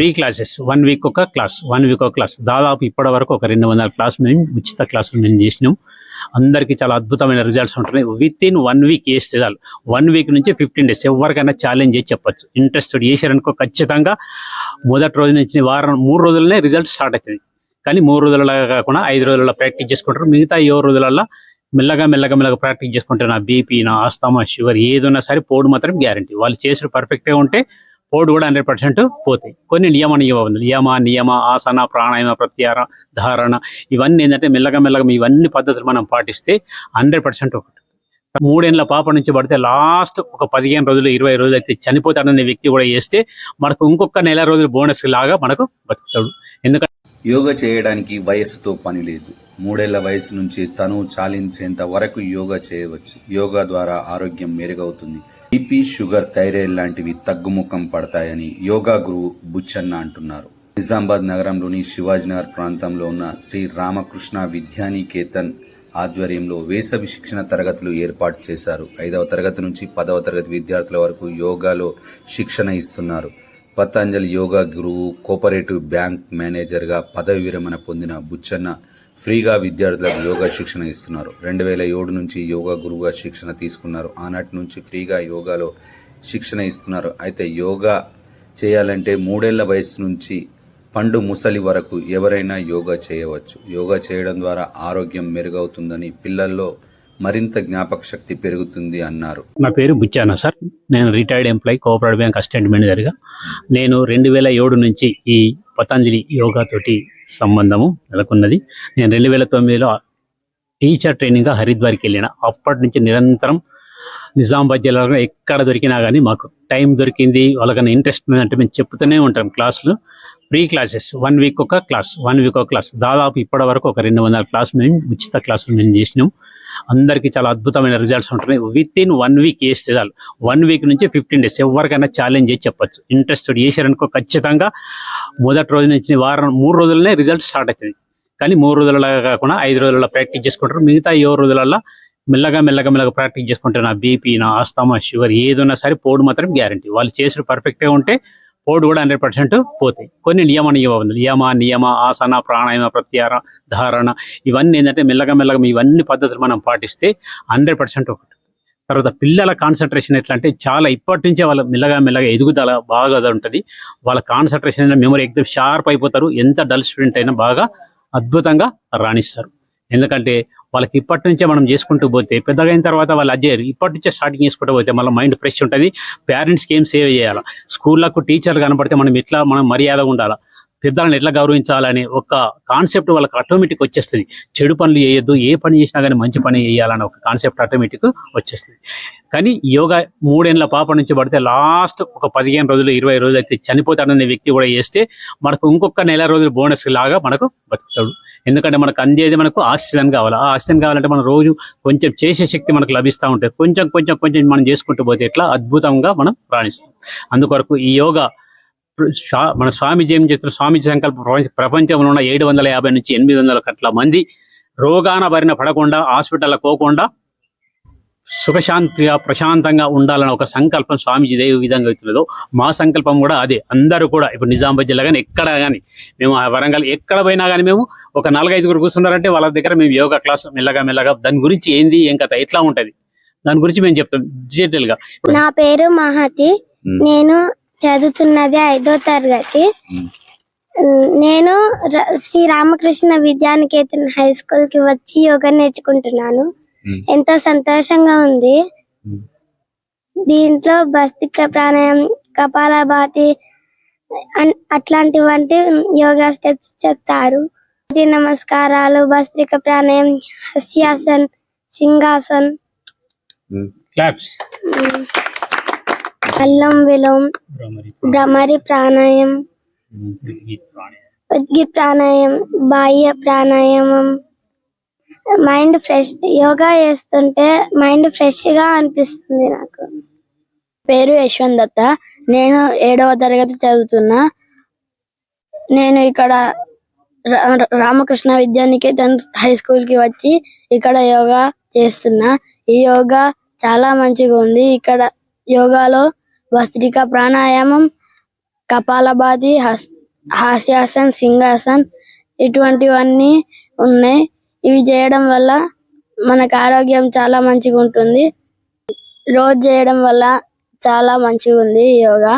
Free classes one week ఒక class one week ఒక class. దాదాపు ఇప్పటి వరకు ఒక రెండు వందల క్లాస్ మేము ఉచిత క్లాసులు మేము చేసినాం. అందరికీ చాలా అద్భుతమైన రిజల్ట్స్ ఉంటున్నాయి. విత్ ఇన్ వన్ వీక్ వేస్తే చాలు. వన్ వీక్ నుంచి ఫిఫ్టీన్ డేస్ ఎవరికైనా ఛాలెంజ్ చేసి చెప్పచ్చు. ఇంట్రెస్టెడ్ చేశారనుకో ఖచ్చితంగా మొదటి రోజు నుంచి వారం మూడు రోజులనే రిజల్ట్ స్టార్ట్ అవుతుంది కానీ మూడు రోజులలో కాకుండా ఐదు రోజులలో ప్రాక్టీస్ చేసుకుంటారు. మిగతా ఏ రోజులలో మెల్లగా మెల్లగా మెల్లగా ప్రాక్టీస్ చేసుకుంటే నా బీపీ నా ఆస్తమా షుగర్ ఏదైనా సరే పోడు మాత్రం గ్యారంటీ వాళ్ళు చేసిన పర్ఫెక్ట్గా ఉంటే పోడు కూడా హండ్రెడ్ పర్సెంట్ పోతాయి. కొన్ని నియమ నియమం యమ నియమ ఆసన ప్రాణాయామ ప్రత్యార ధారణ ఇవన్నీ ఏంటంటే మెల్లగా మెల్లగా ఇవన్నీ పద్ధతులు మనం పాటిస్తే హండ్రెడ్ పర్సెంట్ ఒకటి. మూడేళ్ళ పాప నుంచి పడితే లాస్ట్ ఒక పదిహేను రోజులు ఇరవై రోజులు అయితే చనిపోతాడనే వ్యక్తి కూడా చేస్తే మనకు ఇంకొక నెల రోజులు బోనస్ లాగా మనకు బతుకుతాడు. ఎందుకంటే యోగా చేయడానికి వయస్సుతో పని లేదు. మూడేళ్ళ వయసు నుంచి తను చాలించేంత వరకు యోగా చేయవచ్చు. యోగా ద్వారా ఆరోగ్యం మెరుగవుతుంది. బీపీ షుగర్ థైరాయిడ్ లాంటివి తగ్గుముఖం పడతాయని యోగా గురువు బుచ్చన్న అంటున్నారు. నిజామాబాద్ నగరంలోని శివాజీనగర్ ప్రాంతంలో ఉన్న శ్రీ రామకృష్ణ విద్యానికేతన్ ఆధ్వర్యంలో వేసవి శిక్షణ తరగతులు ఏర్పాటు చేశారు. ఐదవ తరగతి నుంచి పదవ తరగతి విద్యార్థుల వరకు యోగాలో శిక్షణ ఇస్తున్నారు. పతంజలి యోగా గురువు కోఆపరేటివ్ బ్యాంక్ మేనేజర్గా పదవి విరమణ పొందిన బుచ్చన్న ఫ్రీగా విద్యార్థులకు యోగా శిక్షణ ఇస్తున్నారు. రెండు వేల ఏడు నుంచి యోగా గురువుగా శిక్షణ తీసుకున్నారు. ఆనాటి నుంచి ఫ్రీగా యోగాలో శిక్షణ ఇస్తున్నారు. అయితే యోగా చేయాలంటే మూడేళ్ళ వయసు నుంచి పండు ముసలి వరకు ఎవరైనా యోగా చేయవచ్చు. యోగా చేయడం ద్వారా ఆరోగ్యం మెరుగవుతుందని పిల్లల్లో మరింత జ్ఞాపక శక్తి పెరుగుతుంది అన్నారు. నా పేరు బుచ్చానా సార్. నేను retired employee cooperative bank assistant మేనేజర్గా నేను రెండు వేల ఏడు నుంచి ఈ పతంజలి యోగా తోటి సంబంధము నెలకొన్నది. నేను రెండు వేల తొమ్మిదిలో టీచర్ ట్రైనింగ్గా హరిద్వార్కి వెళ్ళిన. అప్పటి నుంచి నిరంతరం నిజామాబాద్ జిల్లాలో ఎక్కడ దొరికినా కానీ మాకు టైం దొరికింది. వాళ్ళకన్నా ఇంట్రెస్ట్ ఉందంటే మేము చెప్తూనే ఉంటాం క్లాసులు. ఫ్రీ క్లాసెస్ వన్ వీక్ ఒక క్లాస్ వన్ వీక్ ఒక క్లాస్ దాదాపు ఇప్పటి వరకు ఒక రెండు వందల క్లాస్ మేము ఉచిత క్లాసులు మేము చేసినాం. అందరికీ చాలా అద్భుతమైన రిజల్ట్స్ ఉంటున్నాయి. విత్ ఇన్ వన్ వీక్ వేస్తే చాలు. వన్ వీక్ నుంచి ఫిఫ్టీన్ డేస్ ఎవరికైనా ఛాలెంజ్ చేసి చెప్పచ్చు. ఇంట్రెస్టెడ్ చేశారనుకో ఖచ్చితంగా మొదటి రోజు నుంచి వారం మూడు రోజులనే రిజల్ట్ స్టార్ట్ అవుతుంది కానీ మూడు రోజులలో కాకుండా ఐదు రోజులలో ప్రాక్టీస్ చేసుకుంటారు. మిగతా ఏడు రోజులలో మెల్లగా మెల్లగా మెల్లగా ప్రాక్టీస్ చేసుకుంటే నా బీపీ నా ఆస్తమా షుగర్ ఏదైనా సరే పోడు మాత్రం గ్యారంటీ వాళ్ళు చేసిన పర్ఫెక్ట్గా ఉంటే పోడు కూడా హండ్రెడ్ పర్సెంట్ పోతాయి. కొన్ని నియమ నియమం యమ నియమ ఆసన ప్రాణాయామ ప్రత్యార ధారణ ఇవన్నీ ఏంటంటే మెల్లగా మెల్లగా ఇవన్నీ పద్ధతులు మనం పాటిస్తే హండ్రెడ్ పర్సెంట్ ఒకటి. తర్వాత పిల్లల కాన్సన్ట్రేషన్ ఎట్లా అంటే చాలా ఇప్పటి నుంచే వాళ్ళ మెల్లగా మెల్లగా ఎదుగుదల బాగా ఉంటుంది. వాళ్ళ కాన్సన్ట్రేషన్ మెమరీ ఎగ్జామ్ షార్ప్ అయిపోతారు. ఎంత డల్ స్టూడెంట్ అయినా బాగా అద్భుతంగా రాణిస్తారు. ఎందుకంటే వాళ్ళకి ఇప్పటి నుంచే మనం చేసుకుంటూ పోతే పెద్దగా అయిన తర్వాత వాళ్ళు అజ్జారు ఇప్పటి నుంచే స్టార్టింగ్ చేసుకుంటూ పోతే మళ్ళీ మైండ్ ఫ్రెష్ ఉంటుంది. పేరెంట్స్కి ఏం సేవ్ చేయాలి? స్కూళ్ళకు టీచర్లు కనపడితే మనం ఎట్లా మనం మర్యాదగా ఉండాలా? పెద్దలను ఎట్లా గౌరవించాలని ఒక కాన్సెప్ట్ వాళ్ళకి ఆటోమేటిక్ వచ్చేస్తుంది. చెడు పనులు చేయొద్దు ఏ పని చేసినా కానీ మంచి పని చేయాలని ఒక కాన్సెప్ట్ ఆటోమేటిక్ వచ్చేస్తుంది. కానీ యోగా మూడేళ్ళ పాప నుంచి పడితే లాస్ట్ ఒక పదిహేను రోజులు ఇరవై రోజులు అయితే చనిపోతాడనే వ్యక్తి కూడా చేస్తే మనకు ఇంకొక నెల రోజులు బోనస్ లాగా మనకు బతుకుతాడు. ఎందుకంటే మనకు అందేది మనకు ఆక్సిజన్ కావాలి. ఆ ఆక్సిజన్ కావాలంటే మనం రోజు కొంచెం చేసే శక్తి మనకు లభిస్తూ ఉంటుంది. కొంచెం కొంచెం కొంచెం మనం చేసుకుంటూ పోతే ఎట్లా? అద్భుతంగా మనం రాణిస్తాం. అందుకొరకు ఈ యోగా మన స్వామిజీ ఏం చెప్తున్నారు స్వామిజీ సంకల్పం ప్రపంచ- ప్రపంచంలో ఉన్న ఏడు వందల యాభై నుంచి ఎనిమిది వందల కట్ల మంది రోగాన బారిన పడకుండా హాస్పిటల్ పోకుండా సుఖశాంతిగా ప్రశాంతంగా ఉండాలని ఒక సంకల్పం స్వామీజీ ఏ విధంగా అవుతున్నదో మా సంకల్పం కూడా అదే. అందరూ కూడా ఇప్పుడు నిజామాబాద్ జిల్లా కానీ ఎక్కడ కానీ మేము ఆ వరంగల్ ఎక్కడ పోయినా కానీ మేము ఒక నాలుగైదుగురు కూర్చున్నారంటే వాళ్ళ దగ్గర మేము యోగా క్లాస్ మెల్లగా మెల్లగా దాని గురించి ఏంది ఏం కథ ఎట్లా ఉంటది దాని గురించి మేము చెప్తాం డీటెయిల్గా. నా పేరు మహతి. నేను చదువుతున్నది ఐదో తరగతి. నేను శ్రీ రామకృష్ణ విద్యానికేతన్ హై స్కూల్కి వచ్చి యోగా నేర్చుకుంటున్నాను. ఎంతో సంతోషంగా ఉంది. దీంట్లో భస్తిక ప్రాణాయామం కపాలభాతి అన్- అట్లాంటివంటి యోగా స్టెప్స్ చెప్తారు. సూర్య నమస్కారాలు భస్త్రిక ప్రాణాయామం హస్యాసన్ ఉమ్, అల్లం విలోమ్ భ్రమరి ప్రాణాయామం ఉద్గి ప్రాణాయామం. బాహ్య ప్రాణాయామం. మైండ్ ఫ్రెష్ యోగా చేస్తుంటే మైండ్ ఫ్రెష్గా అనిపిస్తుంది నాకు. పేరు యశ్వంత్ దత్త. నేను ఏడవ తరగతి చదువుతున్నా. నేను ఇక్కడ రా- రామకృష్ణ విద్యానికేతన్ హై స్కూల్కి వచ్చి ఇక్కడ యోగా చేస్తున్నా. ఈ యోగా చాలా మంచిగా ఉంది. ఇక్కడ యోగాలో భస్త్రిక ప్రాణాయామం కపాలభాతి హస్ హాస్యాసన్ సింహాసన్ ఇటువంటివన్నీ ఉన్నాయి. ఇవి చేయడం వల్ల మనకు ఆరోగ్యం చాలా మంచిగా ఉంటుంది. రోజు చేయడం వల్ల చాలా మంచిగా ఉంది యోగా.